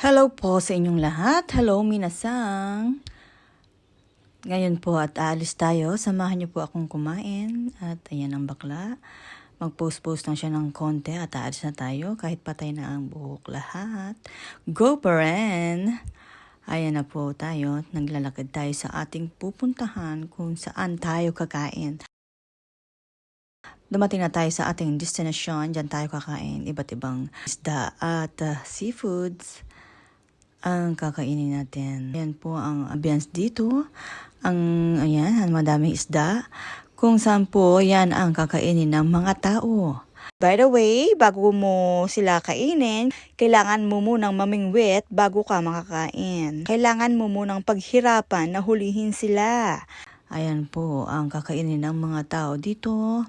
Hello po sa inyong lahat. Hello, minasang. Ngayon po at aalis tayo. Samahan niyo po akong kumain. At ayan ang bakla. Mag-post-post lang siya ng konti at aalis na tayo kahit patay na ang buhok lahat. Go Beren! Ayan na po tayo. Naglalakad tayo sa ating pupuntahan kung saan tayo kakain. Dumating na tayo sa ating destination. Diyan tayo kakain. Iba't ibang isda at uh, seafoods ang kakainin natin. Yan po ang ambience dito. Ang, ayan, madaming isda. Kung saan po, yan ang kakainin ng mga tao. By the way, bago mo sila kainin, kailangan mo munang mamingwit bago ka makakain. Kailangan mo munang paghirapan na hulihin sila. Ayan po ang kakainin ng mga tao dito.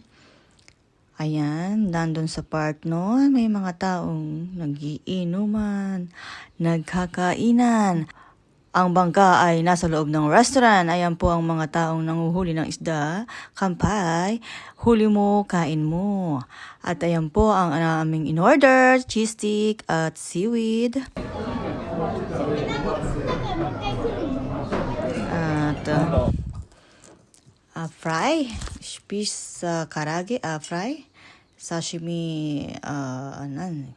Ayan, nandun sa park no, may mga taong nagiinuman, nagkakainan. Ang bangka ay nasa loob ng restaurant. Ayan po ang mga taong nanguhuli ng isda. Kampay, huli mo, kain mo. At ayan po ang aming in-order, cheese stick at seaweed. At uh, uh, fry, fish sa karage, uh, fry, sashimi, uh, anan,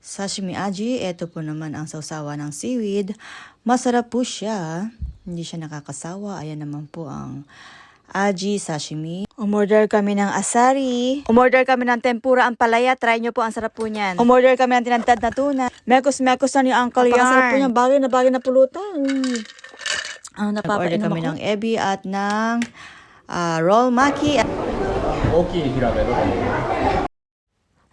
sashimi aji. Ito po naman ang sausawa ng seaweed. Masarap po siya. Hindi siya nakakasawa. Ayan naman po ang aji sashimi. Umorder kami ng asari. Umorder kami ng tempura ang palaya. Try nyo po, ang sarap po niyan. Umorder kami ng tinantad na tuna. Mekos, mekos na ni Uncle Yarn. Ang sarap po niyan. Bagay na bagay na pulutan. Ano na papa? Order kami ako? ng ebi at ng ah, uh, roll maki. Okay, hirap. Okay.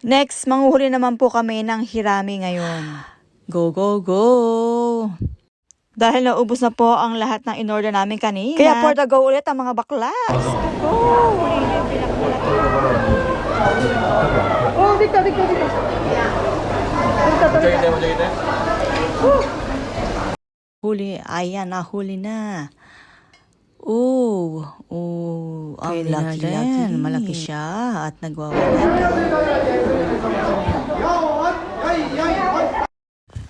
Next, manguhuli naman po kami ng hirami ngayon. Go, go, go! Dahil naubos na po ang lahat ng inorder namin kanina. Kaya for the go ulit ang mga bakla. Let's go! Oh, dito, dito, dito. Dito, dito. dito. Huli, ayan na, huli na. Oh, oh ang Pwede na laki laki. din. Malaki siya at nagwawala.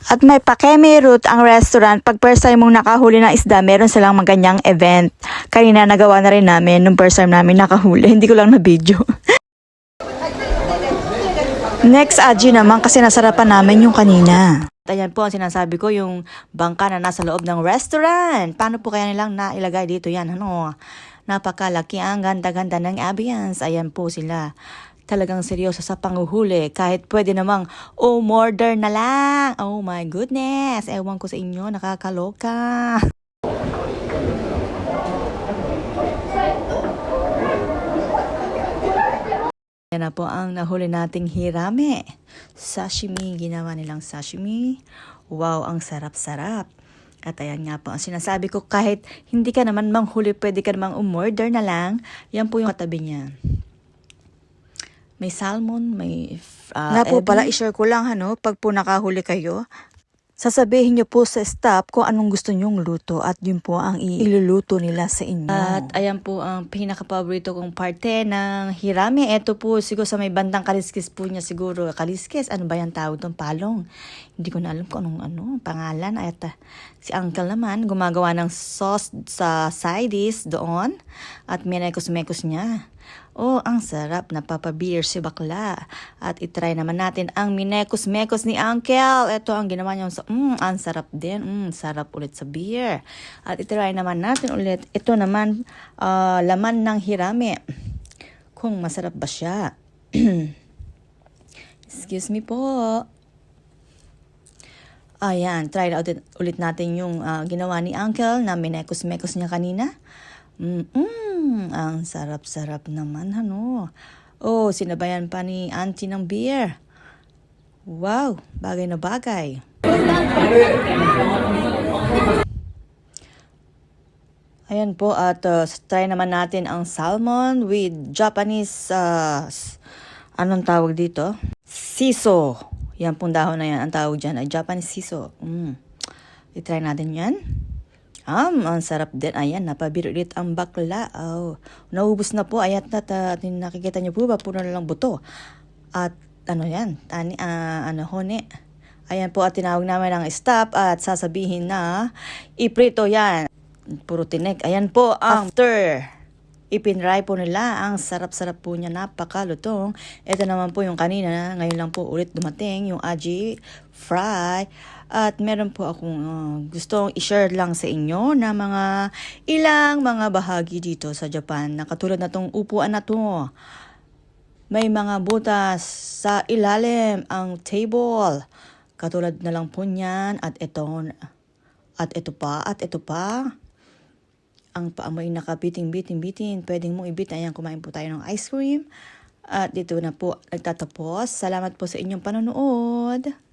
At may pakeme route ang restaurant. Pag first time mong nakahuli ng isda, meron silang maganyang event. Kanina nagawa na rin namin nung first time namin nakahuli. Hindi ko lang na video. Next, Aji naman kasi nasarapan namin yung kanina. Ayan po ang sinasabi ko, yung bangka na nasa loob ng restaurant. Paano po kaya nilang nailagay dito yan? Ano? Napakalaki ang ganda-ganda ng ambience. Ayan po sila. Talagang seryoso sa panguhuli. Kahit pwede namang, oh, murder na lang. Oh my goodness. Ewan ko sa inyo, nakakaloka. Yan na po ang nahuli nating hirame. Sashimi, ginawa nilang sashimi. Wow, ang sarap-sarap. At ayan nga po, ang sinasabi ko, kahit hindi ka naman manghuli, pwede ka namang umorder na lang. Yan po yung katabi niya. May salmon, may uh, Nga po ebi. pala, i-share ko lang ano, pag po nakahuli kayo, sasabihin niyo po sa staff kung anong gusto niyong luto at yun po ang iluluto nila sa inyo. At ayan po ang pinaka-paborito kong parte ng hirami. Ito po siguro sa may bandang kaliskis po niya siguro. Kaliskis, ano ba yung tawag doon? Palong. Hindi ko na alam kung anong ano, pangalan. At ah, si uncle naman gumagawa ng sauce sa side dish doon. At minekos-mekos niya. Oh, ang sarap. Napapabeer si bakla. At itry naman natin ang minekos-mekos ni Uncle. Ito ang ginawa niya. Sa, mm, ang sarap din. Mm, sarap ulit sa beer. At itry naman natin ulit. Ito naman, ah, laman ng hirame. Kung masarap ba siya. Excuse me po. Ayan, try na ulit, natin yung ah, ginawa ni Uncle na minekos-mekos niya kanina. Mm-mm, ang sarap-sarap naman, ano. Oh, sinabayan pa ni auntie ng beer. Wow, bagay na bagay. Ayan po, at uh, try naman natin ang salmon with Japanese, uh, anong tawag dito? Siso. Yan pong dahon na yan, ang tawag dyan ay Japanese siso. Mm. I-try natin yan. Um, ang sarap din. Ayan, napabiro ulit ang bakla. Oh, naubos na po. Ayan, at, at nakikita niyo po ba, puno na lang buto. At ano yan, tani, ah, ano, hone. Ayan po at tinawag namin ang staff at sasabihin na iprito yan. Puro tinik. Ayan po after. Ipinry po nila. Ang sarap-sarap po niya. Napakalutong. Ito naman po yung kanina. Ngayon lang po ulit dumating yung aji fry. At meron po akong uh, gustong i-share lang sa inyo na mga ilang mga bahagi dito sa Japan na katulad na tong upuan na to. May mga butas sa ilalim ang table. Katulad na lang po niyan at ito at ito pa at ito pa. Ang paa mo ay nakabiting-biting-biting. Pwedeng mo ibit. Ayan, kumain po tayo ng ice cream. At dito na po nagtatapos. Salamat po sa inyong panonood.